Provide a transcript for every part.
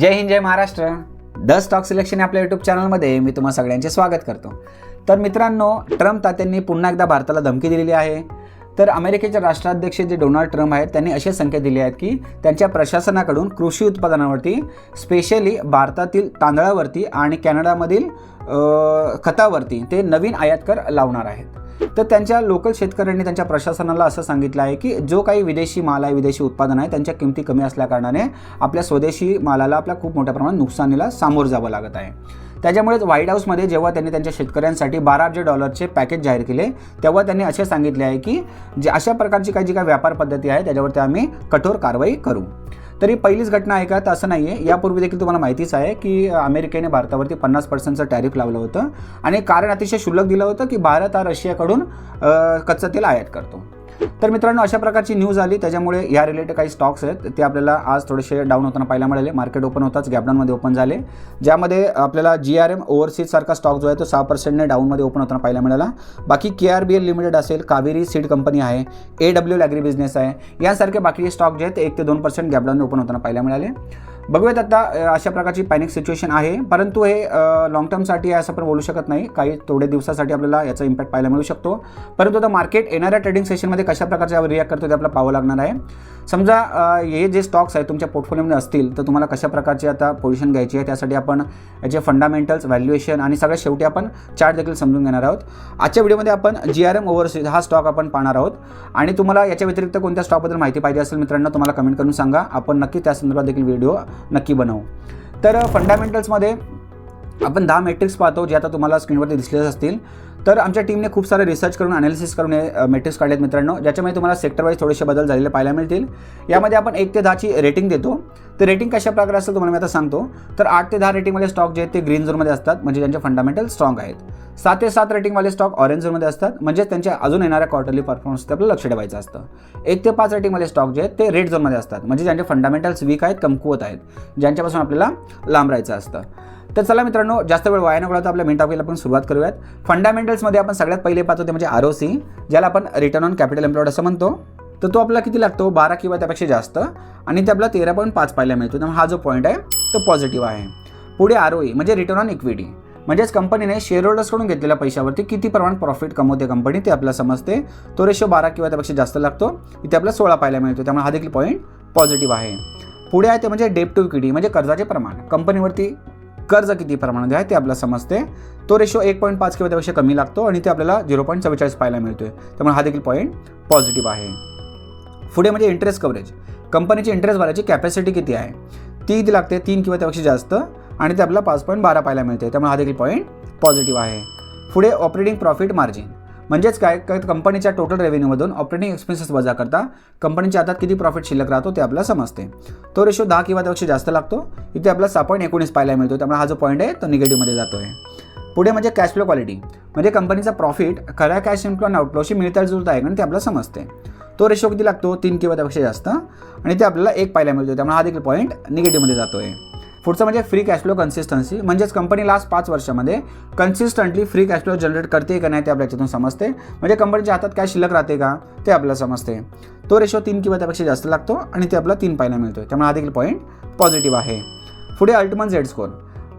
Jai Hind Jai Maharashtra. The stock selection या आपल्या YouTube चॅनलमध्ये मी तुम्हा सगळ्यांचे स्वागत करतो. तर मित्रांनो ट्रम्प तात्यांनी पुन्हा एकदा भारताला धमकी दिलेली आहे. तर अमेरिकेचे राष्ट्राध्यक्ष जे डोनाल्ड ट्रम्प आहेत त्यांनी असे संकेत दिले आहेत की त्यांच्या प्रशासनाकडून कृषी उत्पादनावरती स्पेशली भारतातील तांदळावरती आणि कॅनडामधील खतावरती ते नवीन आयात कर लावणार आहेत. तर त्यांच्या लोकल शेतकऱ्यांनी त्यांच्या प्रशासनाला असं सांगितलं आहे की जो काही विदेशी माल आहे विदेशी उत्पादन आहे त्यांच्या किमती कमी असल्याकारणाने आपल्या स्वदेशी मालाला आपल्या खूप मोठ्या प्रमाणात नुकसानीला सामोरं जावं लागत आहे. त्याच्यामुळेच व्हाईट हाऊसमध्ये जेव्हा त्यांनी त्यांच्या शेतकऱ्यांसाठी बारा अब्ज डॉलरचे पॅकेज जाहीर केले तेव्हा त्यांनी असे सांगितले आहे की जे अशा प्रकारची काही जी काही व्यापार पद्धती आहे त्याच्यावरती आम्ही कठोर कारवाई करू. तरी पहिलीच घटना आहे का? तर असं नाही आहे यापूर्वी देखील तुम्हाला माहितीच आहे की अमेरिकेने भारतावरती पन्नास पर्सेंटचं टॅरिफ लावलं होतं. आणि कारण अतिशय शुल्लक दिलं होतं की भारत हा रशियाकडून कच्चं तेल आयात करतो. तर मित्रांनो अशा प्रकारची न्यूज आली. त्याच्यामुळे या रिलेटेड काही स्टॉक्स आहेत. ते आपल्याला आज थोडेसे डाऊन होताना पाहायला मिळाले. मार्केट ओपन होताच. गॅपडाऊनमध्ये ओपन झाले. ज्यामध्ये आपल्याला जी आर एम ओव्हरसीज सारखा स्टॉक जो आहे तो सहा पर्सेंटने डाऊनमध्ये ओपन होताना पाहायला मिळाला. बाकी K R B L limited असेल कावेरी सीड कंपनी आहे ए डब्ल्यू ॲग्री बिझनेस आहे यासारखे बाकीचे स्टॉक जे आहेत ते एक ते दोन पर्सेंट गॅपडाऊन ओपन होताना पाहायला मिळाले. बघूयात आता अशा प्रकारची पॅनिक सिच्युएशन आहे. परंतु हे लॉंग टर्मसाठी आहे असं पण बोलू शकत नाही. काही थोडे दिवसासाठी आपल्याला याचा इम्पॅक्ट पाहायला मिळू शकतो. परंतु आता मार्केट येणाऱ्या ट्रेडिंग सेशनमध्ये कशा प्रकारचे रिॲक्ट करतो ते आपल्याला पाहावं लागणार आहे. समजा हे जे स्टॉक्स आहेत तुमच्या पोर्टफोलिओमध्ये असतील तर तुम्हाला कशा प्रकारची आता पोझिशन घ्यायची आहे? त्यासाठी आपण याचे फंडामेंटल्स व्हॅल्युएशन आणि सगळ्यात शेवटी आपण चार्ट देखील समजून घेणार आहोत. आजच्या व्हिडिओमध्ये आपण जी आर एम ओव्हरसीज हा स्टॉक आपण पाहणार आहोत. आणि तुम्हाला याच्या व्यतिरिक्त कोणत्या स्टॉकबद्दल माहिती पाहिजे असेल मित्रांनो तुम्हाला कमेंट करून सांगा. आपण नक्की त्या संदर्भात देखील व्हिडिओ नक्की बनवू. तर फंडामेंटल्समध्ये आपण दहा मेट्रिक्स पाहतो जे आता तुम्हाला स्क्रीनवरती दिसलेच असतील. तर आमच्या टीमने खूप सारे रिसर्च करून अनालिसिस करून हे मेट्रिक्स काढलेत मित्रांनो ज्याच्यामध्ये तुम्हाला सेक्टर वाईज थोडेसे बदल झालेले पाहायला मिळतील. यामध्ये आपण एक ते दहाची रेटिंग देतो. तर रेटिंग कशा प्रकारे असेल तुम्हाला मी आता सांगतो. तर आठ ते दहा रेटिंगवाले स्टॉक जे आहेत ते ग्रीन झोनमध्ये असतात म्हणजे त्यांचे फंडामेंटल स्ट्रॉंग आहेत. सात ते सात रेटिंगवाले स्टॉक ऑरेंज झोनमध्ये असतात म्हणजे त्यांच्या अजून येणाऱ्या क्वार्टरली परफॉर्मन्स आपल्याला लक्ष ठेवायचं असतं. एक ते पाच रेटिंगवाले स्टॉक जे आहेत ते रेड झोनमध्ये असतात म्हणजे ज्यांचे फंडामेंटल्स वीक आहेत कमकुवत आहेत ज्यांच्यापासून आपल्याला लांब राहायचं असतं. तर चला मित्रांनो जास्त वेळ वाया नको आपल्या मेन टॉपिकला आपण सुरुवात करूयात. फंडामेंटल्समध्ये आपण सगळ्यात पहिले पाहतो ते म्हणजे आर ओ सी ज्याला आपण रिटर्न ऑन कॅपिटल एम्प्लॉयड असं म्हणतो. तर तो आपल्याला किती लागतो? बारा किंवा त्यापेक्षा जास्त. आणि ते आपल्याला तेरा पॉईंट पाच पाहायला मिळतो. त्यामुळे हा जो पॉईंट आहे तो पॉझिटिव्ह आहे. पुढे आर ओ म्हणजे रिटर्न ऑन इक्विटी म्हणजेच कंपनीने शेअर होल्डर्सकडून घेतलेल्या पैशावरती किती प्रमाणात प्रॉफिट कमवते कंपनी ते आपल्याला समजते. तो रेशो बारा किंवा त्यापेक्षा जास्त लागतो. इथे आपल्याला सोळा पाहायला मिळतो. त्यामुळे हा देखील पॉईंट पॉझिटिव्ह आहे. पुढे आहे ते म्हणजे डेप टू इक्विटी म्हणजे कर्जाचे प्रमाण. कंपनीवरती कर्ज किती प्रमाणात आहे ते आपल्याला समजते. तो रेशो एक पॉईंट पाच किंवा त्यापेक्षा कमी लागतो आणि ते आपल्याला झिरो पॉईंट चव्वेचाळीस पाहायला मिळतोय. त्यामुळे हा देखील पॉईंट पॉझिटिव्ह आहे. पुढे म्हणजे इंटरेस्ट कव्हरेज कंपनीची इंटरेस्ट भरायची कॅपॅसिटी किती आहे? ती किती लागते? तीन किंवा त्यापेक्षा जास्त. आणि ते आपल्याला पाच पॉईंट बारा पाहायला मिळते त्यामुळे हा देखील पॉईंट पॉझिटिव्ह आहे. पुढे ऑपरेटिंग प्रॉफिट मार्जिन म्हणजेच काय? काय कंपनीच्या टोटल रेव्हेन्यूमधून ऑपरेटिंग एक्सपेन्सेस वजा करता कंपनीच्या हातात किती प्रॉफिट शिल्लक राहतो ते आपल्याला समजते. तो रेशो दहा किंवा त्यापेक्षा जास्त लागतो. इथे आपला सहा पॉईंट एकोणीस पाहायला मिळतो त्यामुळे हा जो पॉईंट आहे तो निगेटिव्हमध्ये जातो आहे पुढे म्हणजे कॅश फ्लो क्वालिटी म्हणजे कंपनीचा प्रॉफिट खऱ्या कॅश इन्फ्लो आणि आउटफ्लोशी मिळता जुळता आहे कारण ते आपल्याला समजते. तो रेशो किती लागतो? तीन किंवा त्यापेक्षा जास्त. आणि ते आपल्याला एक पाहायला मिळतो त्यामुळे हा देखील पॉईंट निगेटिव्हमध्ये जातो आहे पुढचं म्हणजे फ्री कॅश फ्लो कन्सिस्टन्सी म्हणजेच कंपनी लास्ट पाच वर्षामध्ये consistently free cash flow generate करते का नाही ते आपल्या याच्यातून समजते. म्हणजे कंपनीच्या हातात काय शिल्लक राहते का ते आपल्याला समजते. तो रेशो तीन किंवा त्यापेक्षा जास्त लागतो आणि ते आपल्याला तीन पाहायला मिळतो त्यामुळे हा देखील पॉईंट पॉझिटिव्ह आहे. पुढे अल्टिमन झेड स्कोर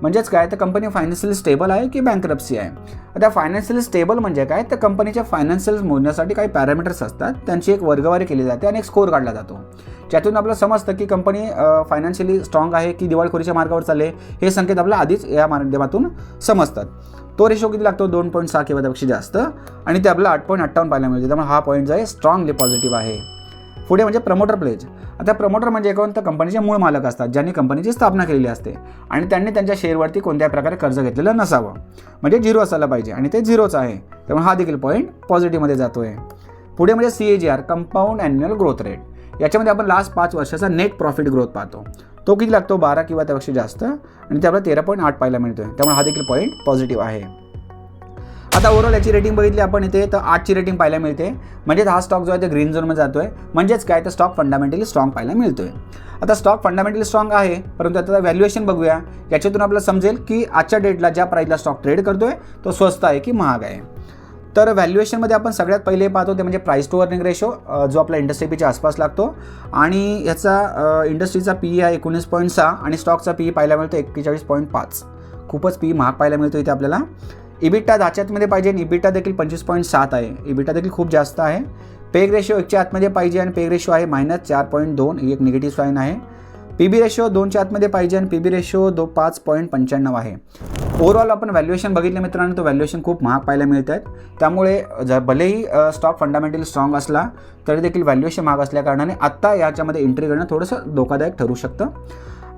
म्हणजेच काय तर कंपनी फायनान्शियली स्टेबल आहे की बँकरप्सी आहे? आता फायनान्शियली स्टेबल म्हणजे काय तर कंपनीच्या फायनान्शियल मोजण्यासाठी काही पॅरामीटर्स असतात. त्यांची एक वर्गवारी केली जाते आणि एक स्कोर काढला जातो. ज्यातून आपल्याला समजतं की कंपनी फायनान्शियली स्ट्रॉंग आहे की दिवाळखोरीच्या मार्गावर चालले हे संकेत आपला आधीच या माध्यमातून समजतात. तो रेशो किती लागतो? दोन पॉईंट सहा किंवा त्यापेक्षा जास्त. आणि ते आपल्याला आठ पॉईंट अठ्ठावन्न पाहायला मिळते. त्यामुळे हा पॉईंट जो आहे स्ट्रॉंगली पॉझिटिव्ह आहे. पुढे म्हणजे प्रमोटर प्लेज आता प्रमोटर म्हणजे कोण तर कंपनीचे मूळ मालक असतात ज्यांनी कंपनीची स्थापना केलेली असते. आणि त्यांनी त्यांच्या शेअरवरती कोणत्याही प्रकारे कर्ज घेतलेलं नसावं. म्हणजे झिरो असायला पाहिजे. आणि ते झिरोच आहे. त्यामुळे हा देखील पॉईंट पॉझिटिव्हमध्ये जातो आहे पुढे म्हणजे C A G R compound annual growth rate याच्यामध्ये आपण लास्ट पाच वर्षाचा नेट प्रॉफिट ग्रोथ पाहतो. तो किती लागतो? बारा किंवा त्यापेक्षा जास्त. आणि ते आपल्याला तेरा पॉईंट आठ पाहायला मिळतोय. त्यामुळे हा देखील पॉईंट पॉझिटिव्ह आहे. आता ओव्हरऑल याची रेटिंग बघितली आपण इथे तर आठची रेटिंग पाहायला मिळते. म्हणजेच हा स्टॉक जो आहे ते ग्रीन झोनमध्ये जातोय. म्हणजेच काय? तर स्टॉक फंडामेंटली स्ट्रॉंग पाहायला मिळतोय. आता स्टॉक फंडामेंटली स्ट्रॉंग आहे परंतु आता व्हॅल्युएशन बघूया. याच्यातून आपल्याला समजेल की आजच्या डेटला ज्या प्राईजला स्टॉक ट्रेड करतोय तो स्वस्त आहे की महाग आहे. तर व्हॅल्युएशनमध्ये आपण सगळ्यात पहिले पाहतो ते म्हणजे प्राईस टू अर्निंग रेशो जो आपला इंडस्ट्री पीच्या आसपास लागतो. आणि याचा इंडस्ट्रीचा पी आहे एकोणीस पॉईंट सहा आणि स्टॉकचा पी पाहायला मिळतो एक्केचाळीस पॉईंट पाच. खूपच पी महाग पाहायला मिळतो इथे आपल्याला. इबिटा दाच्यातमध्ये पाहिजे आणि इबिटा देखील पंचवीस पॉईंट सात आहे. इबिटा देखील खूप जास्त आहे. पेग रेशो एकच्या आतमध्ये पाहिजे आणि पेग रेशो आहे मायनस चार पॉईंट दोन ही एक निगेटिव्ह साईन आहे. पी बी रेशो दोनच्या आतमध्ये पाहिजे आणि पी बी रेशो दो पाच पॉईंट पंच्याण्णव आहे. ओव्हरऑल आपण व्हॅल्युएशन बघितलं मित्रांनो तो व्हॅल्युएशन खूप महाग पाहायला मिळत आहेत त्यामुळे जर भलेही स्टॉक फंडामेंटल स्ट्रॉंग असला तरी देखील व्हॅल्युएशन महाग असल्याकारणाने आत्ता याच्यामध्ये एंट्री करणं थोडंसं धोकादायक ठरू शकतं.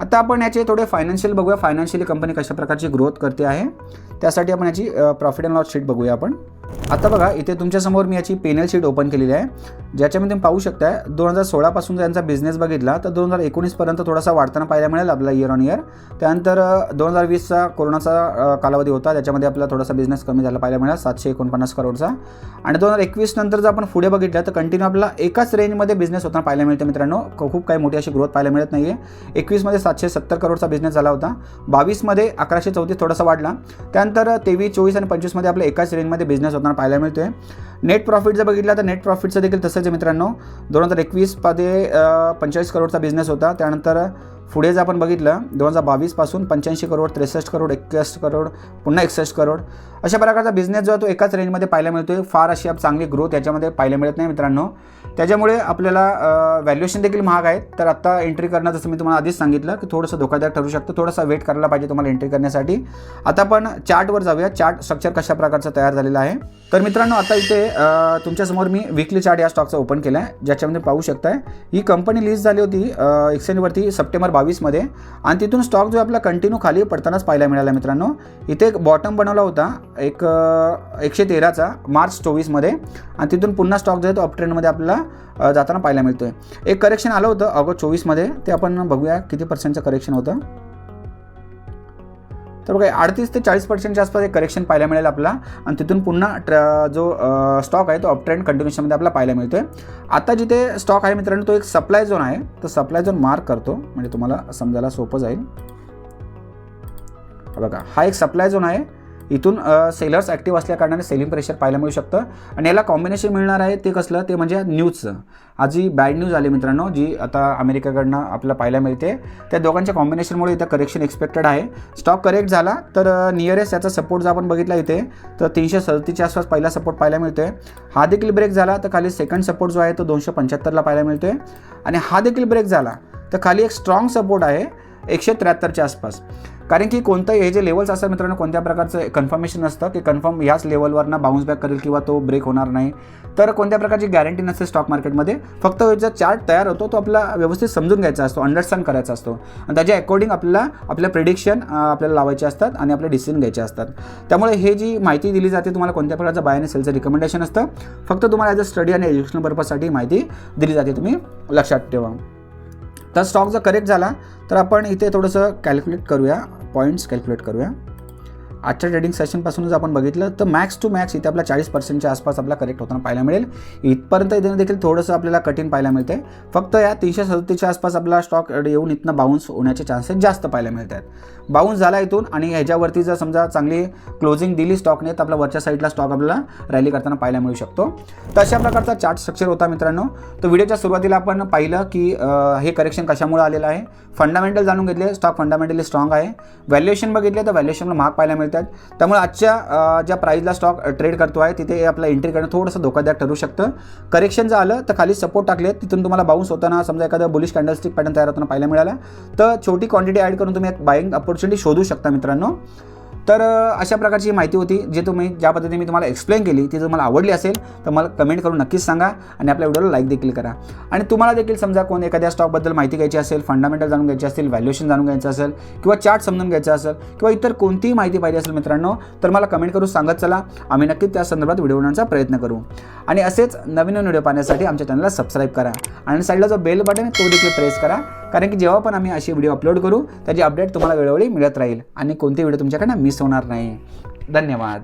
आता आपण याचे थोडे फायनान्शियल बघूया. फायनान्शियली कंपनी कशा प्रकारची ग्रोथ करते आहे? त्यासाठी आपण याची प्रॉफिट अँड लॉस शीट बघूया आपण. आता बघा इथे तुमच्यासमोर मी याची पेनल शीट ओपन केलेली आहे. ज्याच्यामध्ये तुम्ही पाहू शकताय दोन हजार सोळापासून यांचा बिझनेस बघितला तर दोन हजार एकोणीसपर्यंत थोडासा वाढताना पाहायला मिळेल आपला इयर ऑन इयर त्यानंतर दोन हजार वीसचा कोरोनाचा कालावधी होता त्याच्यामध्ये आपला थोडासा बिझनेस कमी झाला पाहायला मिळाला सातशे एकोणपन्नास करोडचा आणि दोन हजार एकवीस नंतर जर आपण पुढे बघितलं तर कंटिन्यू आपला एकाच रेंजमध्ये बिझनेस होताना पाहायला मिळतं मित्रांनो. खूप काही मोठी अशी ग्रोथ पाहायला मिळत नाही आहे एकवीसमध्ये सातशे सत्तर करोडचा बिझनेस झाला होता. बावीसमध्ये अकराशे चौतीस थोडासा वाढला. त्यानंतर तेवीस चोवीस आणि पंचवीसमध्ये आपल्या एकाच रेंजमध्ये बिझनेस होताना पाहायला मिळतोय. नेट प्रॉफिट जर बघितला तर नेट प्रॉफिटचं देखील तसंच आहे मित्रांनो. दोन हजार एकवीसमध्ये पंचेचाळीस करोडचा बिझनेस होता. त्यानंतर पुढे जर आपण बघितलं दोन हजार बावीसपासून पंच्याऐंशी करोड त्रेसष्ट करोड एकसष्ट करोड पुन्हा एकसष्ट करोड. अशा प्रकारचा बिझनेस जो आहे तो एकाच रेंजमध्ये पाहायला मिळतो आहे फार अशी चांगली ग्रोथ याच्यामध्ये पाहायला मिळत नाही मित्रांनो. त्याच्यामुळे आपल्याला व्हॅल्युएशन देखील महाग आहे तर आत्ता एंट्री करणं जसं मी तुम्हाला आधीच सांगितलं की थोडंसं धोकादायक ठरू शकतं. थोडासा वेट करायला पाहिजे तुम्हाला एंट्री करण्यासाठी. आता आपण चार्टवर जाऊया. चार्ट स्ट्रक्चर कशा प्रकारचं तयार झालेलं आहे. तर मित्रांनो आता इथे तुमच्यासमोर मी विकली चार्ट या स्टॉकचा ओपन केला आहे ज्याच्यामध्ये पाहू शकताय ही कंपनी लिस्ट झाली होती एक्सचेंजवरती सप्टेंबर बावीसमध्ये. आणि तिथून स्टॉक जो आपला कंटिन्यू खाली पडतानाच पाहायला मिळाला मित्रांनो. इथे एक बॉटम बनवला होता एक एकशे तेराचा मार्च चोवीसमध्ये. आणि तिथून पुन्हा स्टॉक जो आहे तो अपट्रेंडमध्ये आपल्याला जाताना पाहायला मिळतोय. एक करेक्शन आलं होतं ऑगस्ट चोवीसमध्ये. ते आपण बघूया किती पर्सेंटचं करेक्शन होतं. तर बघा अडतीस ते चाळीस पर्सेंटच्या आसपास एक करेक्शन पाहायला मिळेल आपला आणि तिथून पुन्हा ट्र जो स्टॉक आहे तो अपट्रेंड कंटिन्युएशनमध्ये आपला पाहायला मिळतो आहे आता जिथे स्टॉक आहे मित्रांनो तो एक सप्लाय झोन आहे. तर सप्लाय झोन मार्क करतो. म्हणजे तुम्हाला समजायला सोपं जाईल. बघा हा एक सप्लाय झोन आहे. इथून सेलर्स ॲक्टिव्ह असल्याकारणाने सेलिंग प्रेशर पाहायला मिळू शकतं. आणि याला कॉम्बिनेशन मिळणार आहे ते कसलं? ते म्हणजे न्यूजचं आज जी बॅड न्यूज आली मित्रांनो जी आता अमेरिकेकडनं आपल्याला पाहायला मिळते त्या दोघांच्या कॉम्बिनेशनमुळे इथं करेक्शन एक्सपेक्टेड आहे. स्टॉक करेक्ट झाला तर नियरेस्ट याचा सपोर्ट जर आपण बघितला इथे तर तीनशे सदतीच्या आसपास पहिला सपोर्ट पाहायला मिळतोय. हा देखील ब्रेक झाला तर खाली सेकंड सपोर्ट जो आहे तो दोनशे पंच्याहत्तरला पाहायला मिळतोय. आणि हा देखील ब्रेक झाला तर खाली एक स्ट्रॉंग सपोर्ट आहे. एकशे त्र्याहत्तरच्या आसपास. कारण की कोणतंही हे जे लेवल्स असतात मित्रांनो कोणत्या प्रकारचं कन्फर्मेशन असतं की कन्फर्म ह्याच लेवलवरनं बाउन्स बॅक करेल किंवा तो ब्रेक होणार नाही. तर कोणत्या प्रकारची गॅरंटी नसते स्टॉक मार्केटमध्ये फक्त जर चार्ट तयार होतो तो आपला व्यवस्थित समजून घ्यायचा असतो अंडरस्टँड करायचा असतो. आणि त्याच्या अकॉर्डिंग आपल्याला आपल्या प्रिडिक्शन आपल्याला लावायचे असतात आणि आपले डिसिजन घ्यायचे असतात. त्यामुळे हे जी माहिती दिली जाते तुम्हाला कोणत्या प्रकारचं बाय आणि सेलचं रिकमेंडेशन असतं फक्त तुम्हाला ॲज अ स्टडी आणि एज्युकेशनल पर्पजसाठी माहिती दिली जाते तुम्ही लक्षात ठेवा. तर स्टॉक जर करेक्ट झाला तर आपण इथे थोडंसं कॅल्क्युलेट करूया पॉईंट्स कॅल्क्युलेट करूया. आजच्या ट्रेडिंग सेशनपासूनच आपण बघितलं तर मॅक्स टू मॅक्स इथे आपला चाळीस पर्सेंटच्या आसपास आपला करेक्ट होताना पाहायला मिळेल. इथपर्यंत इथे देखील थोडंसं आपल्याला कठीण पाहायला मिळते फक्त या तीनशे सदतीसच्या आसपास आपला स्टॉक येऊन इथनं बाउन्स होण्याचे चान्सेस जास्त पाहायला मिळत आहेत बाउन्स झाला इथून आणि ह्याच्यावरती जर समजा चांगली क्लोजिंग दिली स्टॉकने तर आपल्या वरच्या साईडला स्टॉक आपल्याला रॅली करताना पाहायला मिळू शकतो. तर अशा प्रकारचा चार्ट स्ट्रक्चर होता मित्रांनो. तर व्हिडिओच्या सुरुवातीला आपण पाहिलं की हे करेक्शन कशामुळे आलेलं आहे? फंडामेंटल जाणून घेतले. स्टॉक फंडामेंटली स्ट्रॉंग आहे. व्हॅल्युएशन बघितले तर व्हॅल्युएशनला महाग पाहायला मिळतात. त्यामुळे आजच्या ज्या प्राईजला स्टॉक ट्रेड करतो आहे तिथे आपला एंट्री करणं थोडंसं धोकादायक ठरू शकतं. करेक्शन जर आलं तर खाली सपोर्ट टाकले तिथून तुम्हाला बाउन्स होताना समजा एखादं बुलिश कॅन्डलस्टिक पॅटर्न तयार होताना पाहायला मिळाला. तर छोटी क्वांटिटी ॲड करून तुम्ही बाईंग अपॉर्च्युनिटी शोधू शकता मित्रांनो. तर अशा प्रकारची माहिती होती जे तुम्ही ज्या पद्धतीने मी तुम्हाला एक्सप्लेन केली ती जर मला आवडली असेल तर मला कमेंट करून नक्कीच सांगा आणि आपल्या व्हिडिओला लाईक देखील करा. आणि तुम्हाला देखील समजा कोण एखाद्या स्टॉकबद्दल माहिती घ्यायची असेल फंडामेंटल जाणून घ्यायची असेल व्हॅल्युएशन जाणून घ्यायचं असेल किंवा चार्ट समजून घ्यायचं असेल किंवा इतर कोणतीही माहिती पाहिजे असेल मित्रांनो तर मला कमेंट करून सांगत चला. आम्ही नक्कीच त्या संदर्भात व्हिडिओ बनवण्याचा प्रयत्न करू. आणि असेच नवीन व्हिडिओ पाहण्यासाठी आमच्या चॅनलला सबस्क्राईब करा. आणि साईडला जो बेल बटन आहे तो देखील प्रेस करा. कारण की जेव्हा पण आम्ही असे व्हिडिओ अपलोड करू त्याची अपडेट तुम्हाला वेळोवेळी मिळत राहील. आणि कोणते व्हिडिओ तुमच्याकडनं मिस होणार नाही. धन्यवाद.